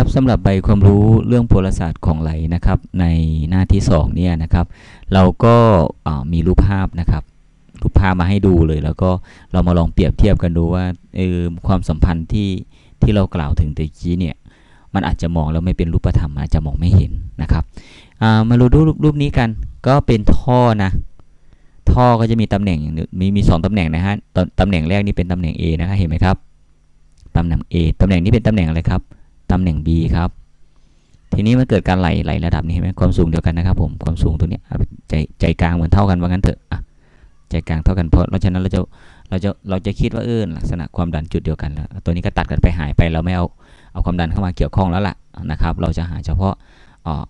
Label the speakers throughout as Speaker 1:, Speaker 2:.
Speaker 1: ครับสำหรับใบความรู้เรื่องโพลศาสตร์ของไหลนะครับในหน้าที่2เนี่ยนะครับเราก็มีรูปภาพนะครับรูปภาพมาให้ดูเลย แล้วก็เรามาลองเปรียบเทียบกันดูว่าเออความสัมพันธ์ที่ที่เรากล่าวถึงตะกี้เนี่ยมันอาจจะมองแล้วไม่เป็นรูปธรรมอาจจะมองไม่เห็นนะครับามาดูรูปรูปนี้กันก็เป็นท่อนะท่อก็จะมีตำแหน่งมีมีสองตำแหน่งนะฮะตำแหน่งแรกนี่เป็นตำแหน่ง A นะครับเห็นไหมครับตำแหน่ง A ตำแหน่งนี้เป็นตำแหน่งอะไรครับ ตำแหน่ง B ครับ ทีนี้มันเกิดการไหลไหลระดับนี้เห็นไหมความสูงเดียวกันนะครับผมความสูงตัวนี้ใจใจกลางเหมือนเท่ากันว่างั้นเถอะใจกลางเท่ากันเพราะเพราะฉะนั้นเราจะเราจะเราจะคิดว่าเออลักษณะความดันจุดเดียวกันแล้วตัวนี้ก็ตัดกันไปหายไปเราไม่เอาเอาความดันเข้ามาเกี่ยวข้องแล้วล่ะนะครับ เราจะหาเฉพาะ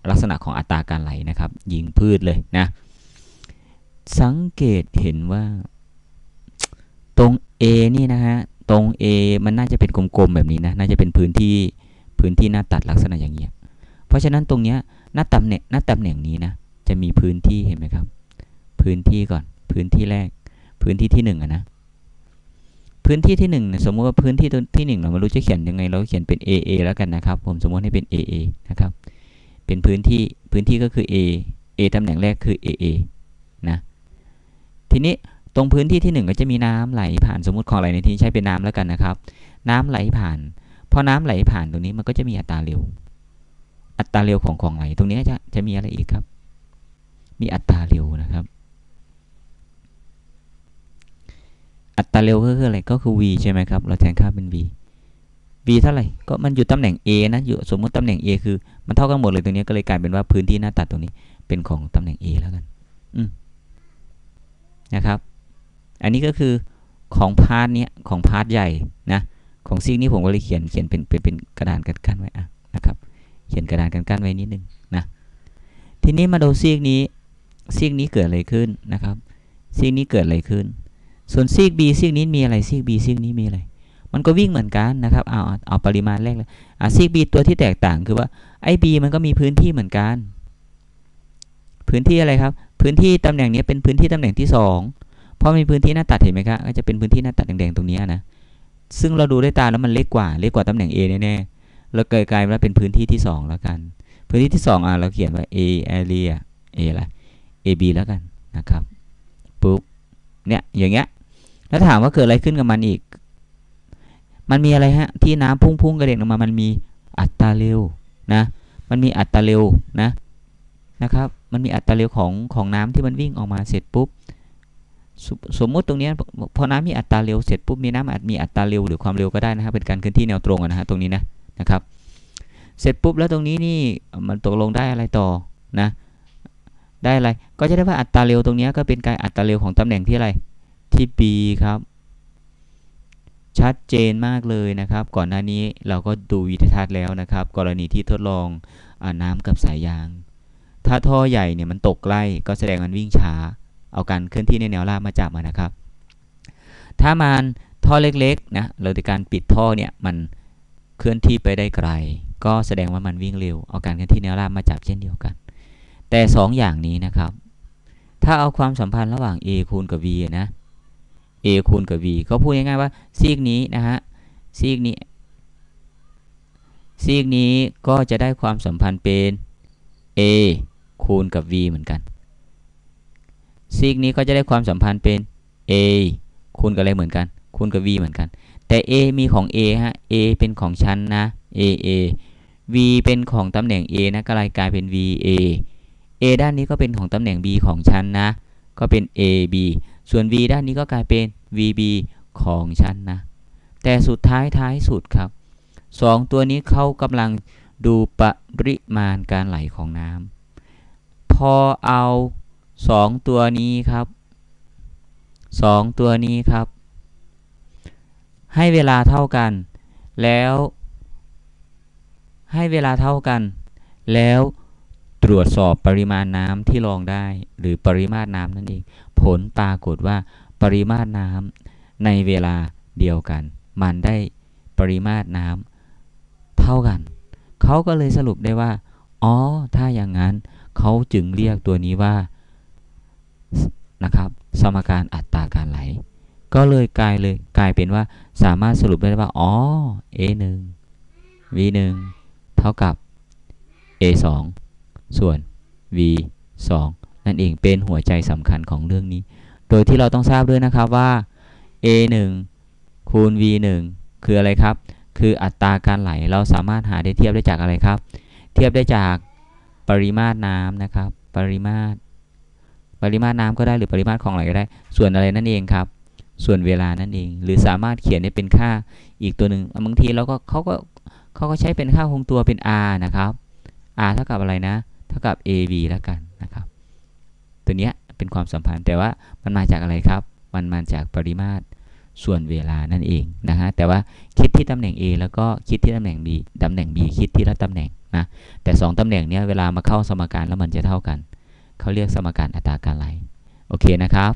Speaker 1: ลักษณะของอัตราการไหลนะครับ ยิงพืชเลยนะ สังเกตเห็นว่า ตรง A นี่นะฮะตรง A มันน่าจะเป็นกลมๆแบบนี้นะน่าจะเป็นพื้นที่ พื้นที่หน้าตัดลักษณะอย่างเงี้ย เพราะฉะนั้นตรงเนี้ยหน้าตำแหน่งหน้าตำแหน่งนี้นะจะมีพื้นที่เห็นไหมครับ พื้นที่ก่อนพื้นที่แรก พื้นที่ที่หนึ่งอะนะพื้นที่ที่หนึ่งสมมติว่าพื้นที่ตัวที่หนึ่งเราไม่รู้จะเขียนยังไงเราเขียนเป็น AA แล้วกันนะครับ ผมสมมติให้เป็น AA นะครับเป็นพื้นที่พื้นที่ก็คือ A A ตำแหน่งแรกคือ AA นะทีนี้ตรงพื้นที่ที่หนึ่งก็จะมีน้ำไหลผ่านสมมติของไหลในที่ใช้เป็นน้ำแล้วกันนะครับ น้ำไหลผ่าน อน้ำไหลผ่านตรงนี้มันก็จะมีอัตราเร็ว อัตราเร็วของของไหลตรงนี้จะจะมีอะไรอีกครับ มีอัตราเร็วนะครับ อัตราเร็วก็คืออะไรก็คือ v ใช่ไหมครับ เราแทนค่าเป็น v v เท่าไหร่ก็มันอยู่ตำแหน่ง a นะอยู่สมมติตำแหน่ง a คือมันเท่ากันหมดเลยตรงนี้ก็เลยกลายเป็นว่าพื้นที่หน้าตัดตรงนี้เป็นของตำแหน่ง a แล้วกันอืมนะครับ อันนี้ก็คือของพาร์ทเนี้ยของพาร์ทใหญ่นะ ของซีกนี้ผมก็เลยเขียนเขียนเป็นเป็นเป็นกระดานกันกั้นไว้อะนะครับ เขียนกระดานกันกั้นไว้นิดนึงนะทีนี้มาดูซีกนี้ซีกนี้เกิดอะไรขึ้นนะครับซีกนี้เกิดอะไรขึ้น ส่วนซีก B ซีกนี้มีอะไรซีก B ซีกนี้มีอะไร มันก็วิ่งเหมือนกันนะครับเอาเอาปริมาณแรกเลยอะซีก B ตัวที่แตกต่างคือว่าไอ้ B มันก็มีพื้นที่เหมือนกัน พื้นที่อะไรครับ พื้นที่ตำแหน่งนี้เป็นพื้นที่ตำแหน่งที่สองเพราะมีพื้นที่หน้าตัดเห็นไหมครับก็จะเป็นพื้นที่หน้าตัดแดงๆตรงนี้นะ ซึ่งเราดูด้วยตาแล้วมันเล็กกว่า เล็กกว่าตำแหน่ง A แน่ๆเราเกิดกลายว่าเป็นพื้นที่ที่ 2 แล้วกัน พื้นที่ที่ 2อะเราเขียนว่า A area A อะไร AB แล้วกันนะครับปุ๊บเนี่ยอย่างเงี้ยแล้วถามว่าเกิดอะไรขึ้นกับมันอีก มันมีอะไรฮะที่น้ำพุ่งๆกระเด็นออกมามันมีอัตราเร็วนะมันมีอัตราเร็วนะนะครับมันมีอัตราเร็วของของน้ำที่มันวิ่งออกมาเสร็จปุ๊บ สสมมุติตรงนี้พอน้ำมีอัตราเร็วเสร็จปุ๊บมีน้ำอาจมีอัตราเร็วหรือความเร็วก็ได้นะครับเป็นการเคลื่อนที่แนวตรงนะฮะตรงนี้นะนะครับ เสร็จปุ๊บแล้วตรงนี้นี่มันตกลงได้อะไรต่อนะได้อะไรก็จะได้ว่าอัตราเร็วตรงนี้ก็เป็นการอัตราเร็วของตำแหน่งที่อะไรที่ B ครับ ชัดเจนมากเลยนะครับ ก่อนหน้านี้เราก็ดูวิธีทัศน์แล้วนะครับ กรณีที่ทดลองอน้ำกับสายยาง ถ้าท่อใหญ่เนี่ยมันตกใกล้ก็แสดงมันวิ่งช้า เอาการเคลื่อนที่ในแนวราบมาจับมานะครับ ถ้ามันท่อเล็กๆนะเราในการปิดท่อเนี่ยมันเคลื่อนที่ไปได้ไกล ก็แสดงว่ามันวิ่งเร็ว เอาการเคลื่อนที่แนวราบมาจับเช่นเดียวกัน แต่ 2ออย่างนี้นะครับ ถ้าเอาความสัมพันธ์ระหว่าง a คูณกับ v นะ a คูณกับ v เขาพูดง่ายๆว่าซีกนี้นะฮะซีกนี้ซีกนี้ก็จะได้ความสัมพันธ์เป็น a คูณกับ v เหมือนกัน ซีกนี้ก็จะได้ความสัมพันธ์เป็น a คูณกับอะไรเหมือนกัน คูณกับ v เหมือนกัน แต่ a มีของ a ฮะ a เป็นของชั้นนะ a a v เป็นของตำแหน่ง a นะก็เลยกลายเป็น v a a ด้านนี้ก็เป็นของตำแหน่ง b ของชั้นนะ ก็เป็น a b ส่วน v ด้านนี้ก็กลายเป็น v b ของชั้นนะ แต่สุดท้ายท้ายสุดครับสองตัวนี้เขากำลังดูปริมาณการไหลของน้ำพอเอา สองตัวนี้ครับสองตัวนี้ครับ ให้เวลาเท่ากัน แล้ว ให้เวลาเท่ากัน แล้วตรวจสอบปริมาณน้ำที่รองได้ หรือปริมาตรน้ำนั่นเอง ผลปรากฏว่าปริมาตรน้ำในเวลาเดียวกัน มันได้ปริมาตรน้ำเท่ากัน เขาก็เลยสรุปได้ว่า อ๋อ ถ้าอย่างนั้น เขาจึงเรียกตัวนี้ว่า นะครับ สมการอัตราการไหล ก็เลยกลายเลยกลายเป็นว่าสามารถสรุปได้ว่า อ๋อ a 1 v 1เท่ากับ a 2ส่วน v 2นั่นเองเป็นหัวใจสำคัญของเรื่องนี้ โดยที่เราต้องทราบด้วยนะครับว่า a 1คูณ v 1คืออะไรครับ คืออัตราการไหลเราสามารถหาได้เทียบได้จากอะไรครับ เทียบได้จากปริมาตรน้ำนะครับ ปริมาตร ปริมาตรน้ำก็ได้หรือปริมาตรของไหลก็ได้ ส่วนอะไรนั่นเองครับ ส่วนเวลานั่นเอง หรือสามารถเขียนได้เป็นค่าอีกตัวหนึ่งบางทีเราก็เขาก็เขาก็ใช้เป็นค่าคงตัวเป็น r นะครับ r เท่ากับอะไรนะ เท่ากับ av แล้วกันนะครับ ตัวเนี้ยเป็นความสัมพันธ์แต่ว่ามันมาจากอะไรครับ มันมาจากปริมาตรส่วนเวลานั่นเองนะฮะแต่ว่าคิดที่ตำแหน่ง A แล้วก็คิดที่ตำแหน่ง B ตำแหน่ง B คิดที่ละตำแหน่งนะแต่ 2ตำแหน่งเนี้ยเวลามาเข้าสมการแล้วมันจะเท่ากัน เขาเรียกสมการอัตราการไหล โอเคนะครับ